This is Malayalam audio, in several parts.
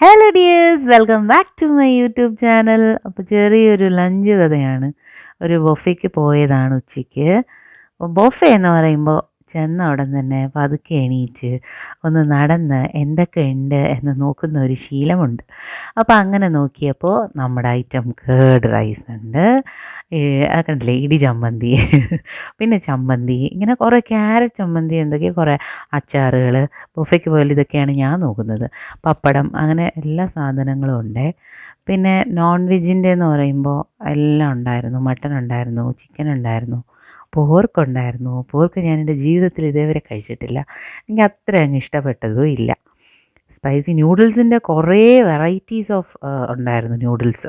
Hello dears welcome back to my YouTube channel അപ്പോൾ ചെറിയൊരു ലഞ്ച് കഥയാണ്. ഒരു ബൊഫയ്ക്ക് പോയതാണ് ഉച്ചയ്ക്ക്. അപ്പോൾ ബൊഫ എന്ന് പറയുമ്പോൾ ചെന്ന ഉടൻ തന്നെ പതുക്കെ എണീറ്റ് ഒന്ന് നടന്ന് എന്തൊക്കെ ഉണ്ട് എന്ന് നോക്കുന്ന ഒരു ശീലമുണ്ട്. അപ്പോൾ അങ്ങനെ നോക്കിയപ്പോൾ നമ്മുടെ ഐറ്റം കേർഡ് റൈസ് ഉണ്ട്. കണ്ടില്ലേ? ഇടി ചമ്മന്തി. പിന്നെ ചമ്മന്തി. ഇങ്ങനെ കുറേ ക്യാരറ്റ് ചമ്മന്തി എന്തൊക്കെയോ കുറേ അച്ചാറുകൾ ബൊഫയ്ക്ക് പോലെ ഇതൊക്കെയാണ് ഞാൻ നോക്കുന്നത്. പപ്പടം അങ്ങനെ എല്ലാ സാധനങ്ങളും ഉണ്ട്. പിന്നെ നോൺ വെജിന്റെ എന്ന് പറയുമ്പോൾ എല്ലാം ഉണ്ടായിരുന്നു. മട്ടൺ ഉണ്ടായിരുന്നു ചിക്കൻ ഉണ്ടായിരുന്നു. പോർക്ക് ഉണ്ടായിരുന്നു പോർക്ക് ഞാൻ എന്റെ ജീവിതത്തിൽ ഇതേവരെ കഴിച്ചിട്ടില്ല. എനിക്ക് അത്ര അങ്ങ് ഇഷ്ടപ്പെട്ടതും ഇല്ല. സ്പൈസി ന്യൂഡിൽസിന്റെ കുറേ വെറൈറ്റീസ് ഓഫ് ഉണ്ടായിരുന്നു ന്യൂഡിൽസ്.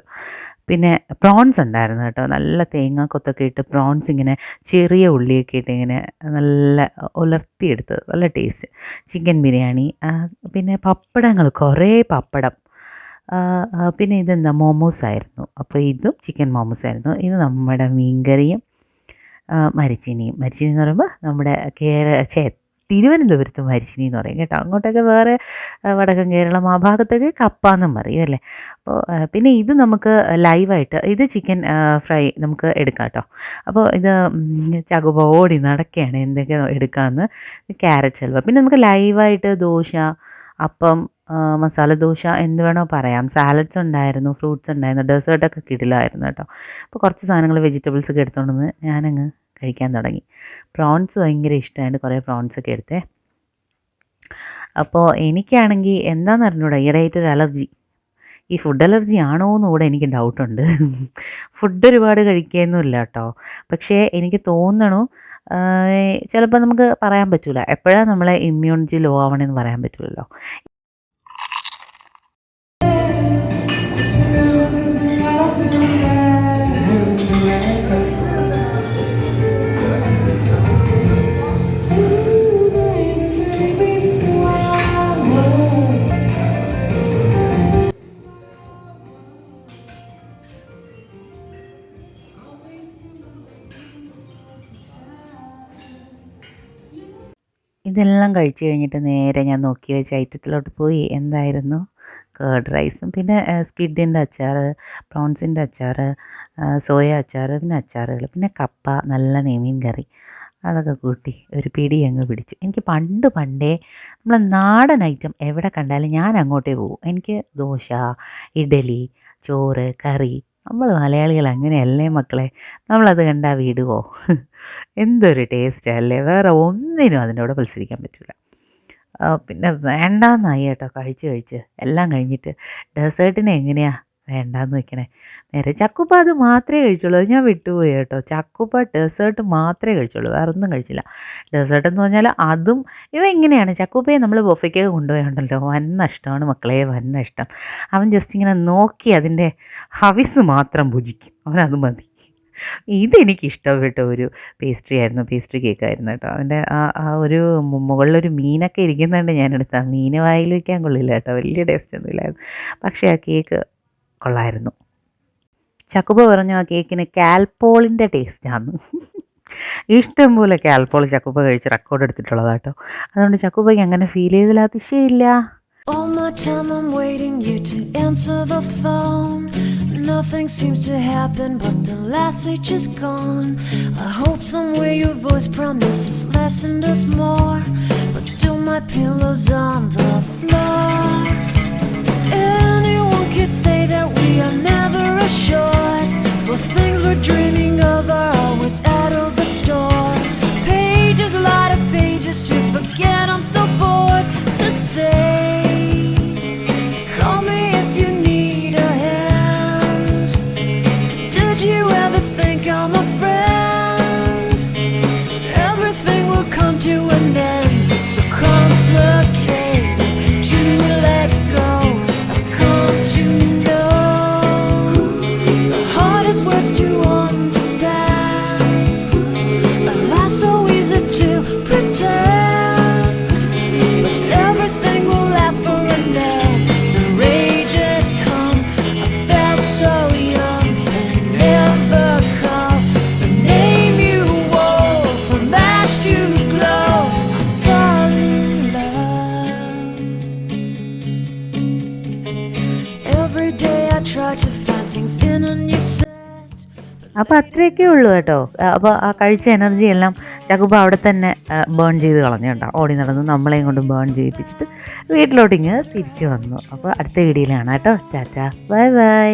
പിന്നെ പ്രോൺസ് ഉണ്ടായിരുന്നു കേട്ടോ. നല്ല തേങ്ങാക്കൊത്തൊക്കെ ഇട്ട് പ്രോൺസ് ഇങ്ങനെ ചെറിയ ഉള്ളിയൊക്കെ ഇട്ട് ഇങ്ങനെ നല്ല ഉലർത്തിയെടുത്തത് നല്ല ടേസ്റ്റ്. ചിക്കൻ ബിരിയാണി പിന്നെ പപ്പടങ്ങൾ കുറേ പപ്പടം. പിന്നെ ഇതെന്താ? മോമോസ് ആയിരുന്നു അപ്പോൾ ഇതും ചിക്കൻ മോമോസ് ആയിരുന്നു ഇത് നമ്മുടെ മീൻകറിയും ആ, മരിച്ചിനിയും മരിച്ചിനി എന്ന് പറയുമ്പോൾ നമ്മുടെ കേര ചേ തിരുവനന്തപുരത്ത് മരിച്ചിനി എന്ന് പറയും കേട്ടോ. അങ്ങോട്ടൊക്കെ വേറെ വടക്കൻ കേരളം ആ ഭാഗത്തൊക്കെ കപ്പ എന്നും പറയും അല്ലേ? അപ്പോൾ പിന്നെ ഇത് നമുക്ക് ലൈവായിട്ട് ഇത് ചിക്കൻ ഫ്രൈ നമുക്ക് എടുക്കാം കേട്ടോ. അപ്പോൾ ഇത് ചകുപോടി നടക്കുകയാണ് എന്തൊക്കെ എടുക്കാമെന്ന് ക്യാരറ്റ് ഹൽവ പിന്നെ നമുക്ക് ലൈവായിട്ട് ദോശ അപ്പം മസാല ദോശ എന്ത് വേണോ പറയാം. സാലഡ്സ് ഉണ്ടായിരുന്നു ഫ്രൂട്ട്സ് ഉണ്ടായിരുന്നു ഡെസേർട്ടൊക്കെ കിടിലായിരുന്നു കേട്ടോ. അപ്പോൾ കുറച്ച് സാധനങ്ങൾ വെജിറ്റബിൾസ് ഒക്കെ എടുത്തുകൊണ്ട് വന്ന് ഞാനങ്ങ് കഴിക്കാൻ തുടങ്ങി. പ്രോൺസ് ഭയങ്കര ഇഷ്ടമായിട്ട് കുറേ പ്രോൺസ് ഒക്കെ എടുത്തേ. അപ്പോൾ എനിക്കാണെങ്കിൽ എന്താണെന്ന് അറിഞ്ഞൂടാ ഈയിടെയായിട്ടൊരു അലർജി. ഈ ഫുഡ് അലർജി ആണോ എന്ന് കൂടെ എനിക്ക് ഡൗട്ടുണ്ട് ഫുഡ് ഒരുപാട് കഴിക്കുകയൊന്നുമില്ല കേട്ടോ. പക്ഷേ എനിക്ക് തോന്നണു ചിലപ്പോൾ നമുക്ക് പറയാൻ പറ്റില്ല എപ്പോഴാണ് നമ്മളെ ഇമ്മ്യൂണിറ്റി ലോ ആവണമെന്ന് പറയാൻ പറ്റില്ലല്ലോ ഇതെല്ലാം കഴിച്ചു കഴിഞ്ഞിട്ട് നേരെ ഞാൻ നോക്കി വെച്ച് ഐറ്റത്തിലോട്ട് പോയി. എന്തായിരുന്നു? കേർഡ് റൈസും പിന്നെ സ്കിഡിന്റെ അച്ചാർ പ്രോൺസിന്റെ അച്ചാർ സോയ അച്ചാർ പിന്നെ അച്ചാറുകൾ പിന്നെ കപ്പ നല്ല നെയ്മീൻ കറി. അതൊക്കെ കൂട്ടി ഒരു പിടി അങ്ങ് പിടിച്ചു. എനിക്ക് പണ്ട് പണ്ടേ നമ്മൾ നാടൻ ഐറ്റം എവിടെ കണ്ടാലും ഞാൻ അങ്ങോട്ടേ പോകും എനിക്ക് ദോശ ഇഡലി ചോറ് കറി നമ്മൾ മലയാളികൾ അങ്ങനെയല്ലേ മക്കളെ? നമ്മളത് കണ്ടാൽ വിടുവോ എന്തൊരു ടേസ്റ്റ് അല്ലേ? വേറെ ഒന്നിനും അതിനോട് മത്സരിക്കാൻ പറ്റില്ല പിന്നെ വേണ്ടാന്നായി കേട്ടോ. കഴിച്ച് കഴിച്ച്. എല്ലാം കഴിഞ്ഞിട്ട്. ഡെസേർട്ടിന് എങ്ങനെയാ? വേണ്ടാന്ന് വെക്കണേ. നേരെ ചക്കുപ്പ അത് മാത്രമേ കഴിച്ചുള്ളൂ. അത് ഞാൻ വിട്ടുപോയി കേട്ടോ. ചക്കുപ്പ ഡെസേർട്ട് മാത്രമേ കഴിച്ചുള്ളൂ. വേറെ ഒന്നും കഴിച്ചില്ല. ഡെസേർട്ട് എന്ന് പറഞ്ഞാൽ അതും ഇവ എങ്ങനെയാണ്? ചക്കുപ്പയെ നമ്മൾ ബൊഫയ്ക്ക് കൊണ്ടുപോയുണ്ടല്ലോ. വൻ നഷ്ടമാണ് മക്കളെ വൻ നഷ്ടം അവൻ ജസ്റ്റ് ഇങ്ങനെ നോക്കി അതിന്റെ ഹവിസ് മാത്രം ഭുജിക്കും. അവനത് മതി. ഇതെനിക്ക് ഇഷ്ടപ്പെട്ട ഒരു പേസ്ട്രി ആയിരുന്നു. പേസ്ട്രി കേക്ക് ആയിരുന്നു കേട്ടോ. അതിന്റെ ആ ആ ഒരു മുകളിലൊരു മീനൊക്കെ ഇരിക്കുന്നുണ്ട്. ഞാൻ എടുത്ത മീൻ വായിൽ വയ്ക്കാൻ കൊള്ളില്ല കേട്ടോ. വലിയ ടേസ്റ്റ് ഒന്നുമില്ലായിരുന്നു. പക്ഷേ ആ കേക്ക് കൊള്ളായിരുന്നു ചക്കുപ്പ പറഞ്ഞു ആ കേക്കിന് കാൽപോളിന്റെ ടേസ്റ്റാന്ന് ഇഷ്ടം പോലെ കാൽപോൾ ചക്കുപ്പ കഴിച്ച് റെക്കോർഡ് എടുത്തിട്ടുള്ളതാട്ടോ അതുകൊണ്ട് ചക്കുപ്പയ്ക്ക് അങ്ങനെ ഫീൽ ചെയ്തതിൽ അതിശയമില്ല All my time I'm waiting you to answer the phone. Nothing seems to happen, but the last stage is gone. I hope somewhere your voice promises less and us more, but still my pillow's on the floor. Things we're dreaming of അപ്പോൾ അത്രയൊക്കെ ഉള്ളൂ കേട്ടോ. അപ്പോൾ ആ കഴിച്ച എനർജി എല്ലാം ചകുബ അവിടെ തന്നെ ബേൺ ചെയ്ത് കളഞ്ഞുണ്ടോ ഓടി നടന്ന് നമ്മളെയും കൊണ്ട് ബേൺ ചെയ്യിപ്പിച്ചിട്ട് വീട്ടിലോട്ടിങ്ങ് തിരിച്ചു വന്നു. അപ്പോൾ അടുത്ത വീഡിയോയിലാണ് കേട്ടോ. ടാറ്റാ. Bye bye.